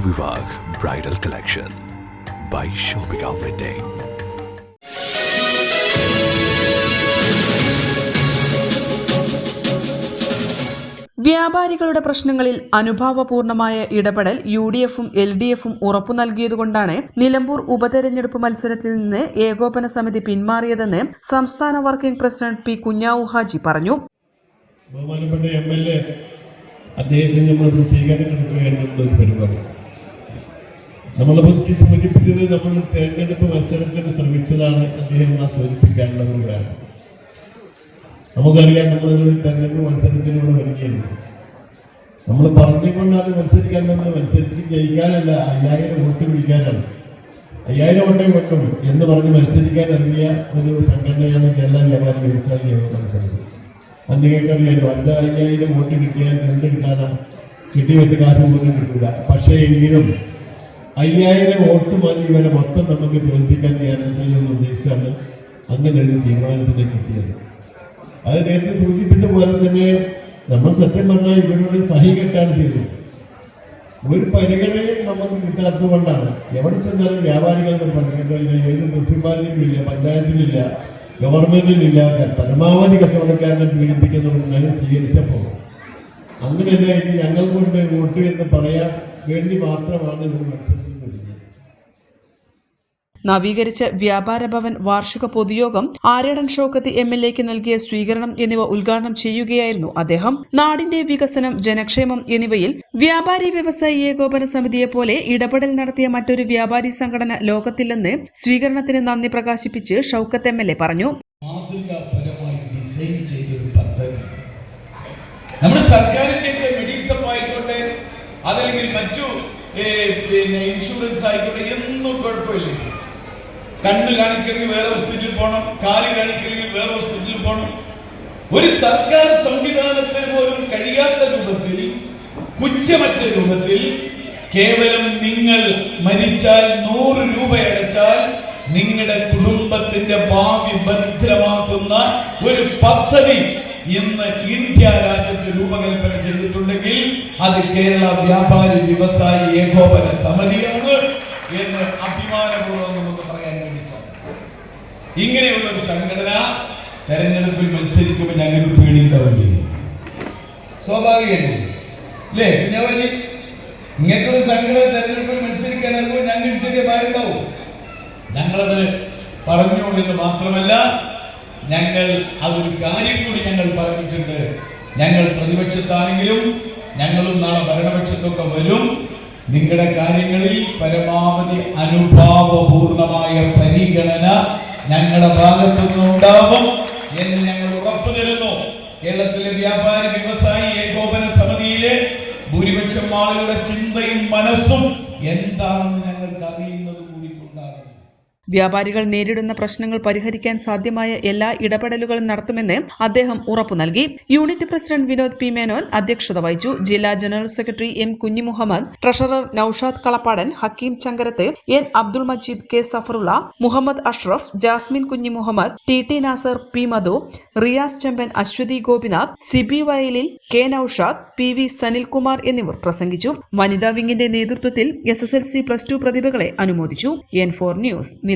bridal collection by Shobika Day. വ്യാപാരികളുടെ പ്രശ്നങ്ങളിൽ അനുഭാവപൂർണമായ ഇടപെടൽ യു ഡി എഫും എൽ ഡി എഫും ഉറപ്പു നൽകിയതുകൊണ്ടാണ് നിലമ്പൂർ ഉപതെരഞ്ഞെടുപ്പ് മത്സരത്തിൽ നിന്ന് ഏകോപന സമിതി പിന്മാറിയതെന്ന് സംസ്ഥാന working president P Kunhavu Haji പറഞ്ഞു ബഹുമാനപ്പെട്ട എം എൽ എ അദ്ദേഹത്തിന് നമ്മൾ സ്വീകരണം കൊടുക്കുക എന്നുള്ള ഒരു പരിപാടി പറ്റി സൂചിപ്പിച്ചത് നമ്മൾ തെരഞ്ഞെടുപ്പ് മത്സരത്തിന് ശ്രമിച്ചതാണ് അദ്ദേഹം ആ സൂചിപ്പിക്കാനുള്ള ഒരു കാരണം. നമുക്കറിയാം നമ്മളൊരു തെരഞ്ഞെടുപ്പ് മത്സരത്തിലൂടെ വരികയാണ്. നമ്മൾ പറഞ്ഞുകൊണ്ടാണ് മത്സരിക്കാൻ വന്ന് മത്സരിച്ച് ജയിക്കാനല്ല അയ്യായിരം വോട്ട് പിടിക്കാനാണ്. അയ്യായിരം വോട്ടേ വെക്കും എന്ന് പറഞ്ഞ് മത്സരിക്കാൻ ഇറങ്ങിയ ഒരു സംഘടനയാണ് കേരള വ്യാപാരി വ്യവസായ ഏകോപന സമിതി അത് നിങ്ങൾക്കറിയാലോ അഞ്ച് അയ്യായിരം വോട്ട് കിട്ടിയാൽ എന്ത് കിട്ടാനാ കിട്ടി വെച്ച കാശ് പോലും കിട്ടില്ല പക്ഷേ എങ്കിലും അയ്യായിരം വോട്ട് മതി ഇവരെ മൊത്തം നമുക്ക് തോൽപ്പിക്കാൻ കേരളത്തിൽ നിന്ന് ഉദ്ദേശിച്ചാണ് അങ്ങനെ ഒരു തീരുമാനത്തിലേക്ക് എത്തിയത്. അത് നേരത്തെ സൂചിപ്പിച്ച പോലെ തന്നെ നമ്മൾ സത്യം പറഞ്ഞാൽ ഇവരോട് സഹി കെട്ടാണ് ചെയ്തത്. ഒരു പരിഗണനയും നമുക്ക് കിട്ടാത്തത് കൊണ്ടാണ്. എവിടെ ചെന്നാലും വ്യാപാരികളുടെ പറഞ്ഞിട്ടില്ല ഏത് മുനിസിപ്പാലിറ്റിയിലും ഇല്ല പഞ്ചായത്തിലില്ല ഗവൺമെന്റിലില്ല പരമാവധി കച്ചവടക്കാരനെ പീഡിപ്പിക്കുന്നവർ ഞാൻ സ്വീകരിച്ചപ്പോൾ അങ്ങനെയല്ല ഇനി ഞങ്ങൾ കൊണ്ട് വോട്ട് എന്ന് പറയാൻ വേണ്ടി മാത്രമാണ് ഇത് മത്സരിക്കുന്നത്. നവീകരിച്ച വ്യാപാര ഭവൻ വാർഷിക പൊതുയോഗം ആര്യടൻ ഷോക്കത്ത് എം എൽ എക്ക് നൽകിയ സ്വീകരണം എന്നിവ ഉദ്ഘാടനം ചെയ്യുകയായിരുന്നു അദ്ദേഹം. നാടിന്റെ വികസനം ജനക്ഷേമം എന്നിവയിൽ വ്യാപാരി വ്യവസായി ഏകോപന സമിതിയെ പോലെ ഇടപെടൽ നടത്തിയ മറ്റൊരു വ്യാപാരി സംഘടന ലോകത്തില്ലെന്ന് സ്വീകരണത്തിന് നന്ദി പ്രകാശിപ്പിച്ച് ഷൌക്കത്ത് എ പറഞ്ഞു. നമ്മുടെ സർക്കാരിന്റെ മെഡിസപ്പ് ആയിക്കോട്ടെ അതല്ലെങ്കിൽ മറ്റു പിന്നെ ഇൻഷുറൻസ് ആയിക്കോട്ടെ എന്നും കുഴപ്പമില്ല? കണ്ണ് കാണിക്കണമെങ്കിൽ വേറെ ഹോസ്പിറ്റലിൽ പോകണം കാൽ കാണിക്കണമെങ്കിൽ വേറെ ഹോസ്പിറ്റലിൽ പോകണം ഒരു സർക്കാർ സംവിധാനത്തിന് പോലും കഴിയാത്ത രൂപത്തിൽ കുറ്റമറ്റ രൂപത്തിൽ കേവലം നിങ്ങൾ മരിച്ചാൽ നൂറ് രൂപ അടച്ചാൽ നിങ്ങളുടെ കുടുംബത്തിന്റെ ഭാവി ഭദ്രമാക്കുന്ന ഒരു പദ്ധതി ഇന്ന് ഇന്ത്യ രാജ്യത്ത് രൂപകൽപ്പന ചെയ്തിട്ടുണ്ടെങ്കിൽ അത് കേരള വ്യാപാരി വ്യവസായി ഏകോപന സമിതിയാണ് എന്ന് അഭിമാനപൂർവം നമുക്ക് പറയാൻ വേണ്ടി സാധിക്കും. ഇങ്ങനെയുള്ള ഒരു സംഘടന തെരഞ്ഞെടുപ്പിൽ മത്സരിക്കുമ്പോൾ ഞങ്ങൾക്ക് പേടിയുണ്ടാവില്ലേ? സ്വാഭാവികമല്ലേ അല്ലേ? വലിയ ഇങ്ങനത്തെ ഒരു സംഘടന തെരഞ്ഞെടുപ്പിൽ മത്സരിക്കാൻ ഞങ്ങൾക്ക് ചെറിയ ഭാരണ്ടാവും ഞങ്ങളത് പറഞ്ഞു എന്ന് മാത്രമല്ല ഞങ്ങൾ അതൊരു കാര്യം കൂടി ഞങ്ങൾ പറഞ്ഞിട്ടുണ്ട്. ഞങ്ങൾ പ്രതിപക്ഷത്താണെങ്കിലും ഞങ്ങളും നാളെ ഭരണപക്ഷത്തൊക്കെ വരും. നിങ്ങളുടെ കാര്യങ്ങളിൽ പരമാവധി അനുഭാവപൂർണമായ പരിഗണന ഞങ്ങളുടെ ഭാഗത്തുനിന്ന് ഉണ്ടാവും എന്ന് ഞങ്ങൾ ഉറപ്പു തരുന്നു. കേരളത്തിലെ വ്യാപാര വ്യവസായി ഏകോപന സമിതിയിലെ ഭൂരിപക്ഷം ആളുകളുടെ ചിന്തയും മനസ്സും എന്താണെന്ന് ഞങ്ങൾക്ക് അറിയുന്നത് കൂടി കൊണ്ടാണ് വ്യാപാരികൾ നേരിടുന്ന പ്രശ്നങ്ങൾ പരിഹരിക്കാൻ സാധ്യമായ എല്ലാ ഇടപെടലുകളും നടത്തുമെന്ന് അദ്ദേഹം ഉറപ്പു നൽകി. Unit president Vinod P. Menon അധ്യക്ഷത വഹിച്ചു. ജില്ലാ general secretary M. Kunhi Muhammad treasurer Noushad Kalappadan Hakeem Chankarath N. Abdul Majeed K. Safarulla Muhammad Ashraf Jasmin Kunhi Muhammad T. T. Nasar P. Madhu Riyas Chemban Aswathi Gopinath Sibi Vayalil K. Noushad P. V. Sanilkumar എന്നിവർ പ്രസംഗിച്ചു. വനിതാ വിങ്ങിന്റെ നേതൃത്വത്തിൽ S. S. L. C. Plus two പ്രതിഭകളെ അനുമോദിച്ചു. N four news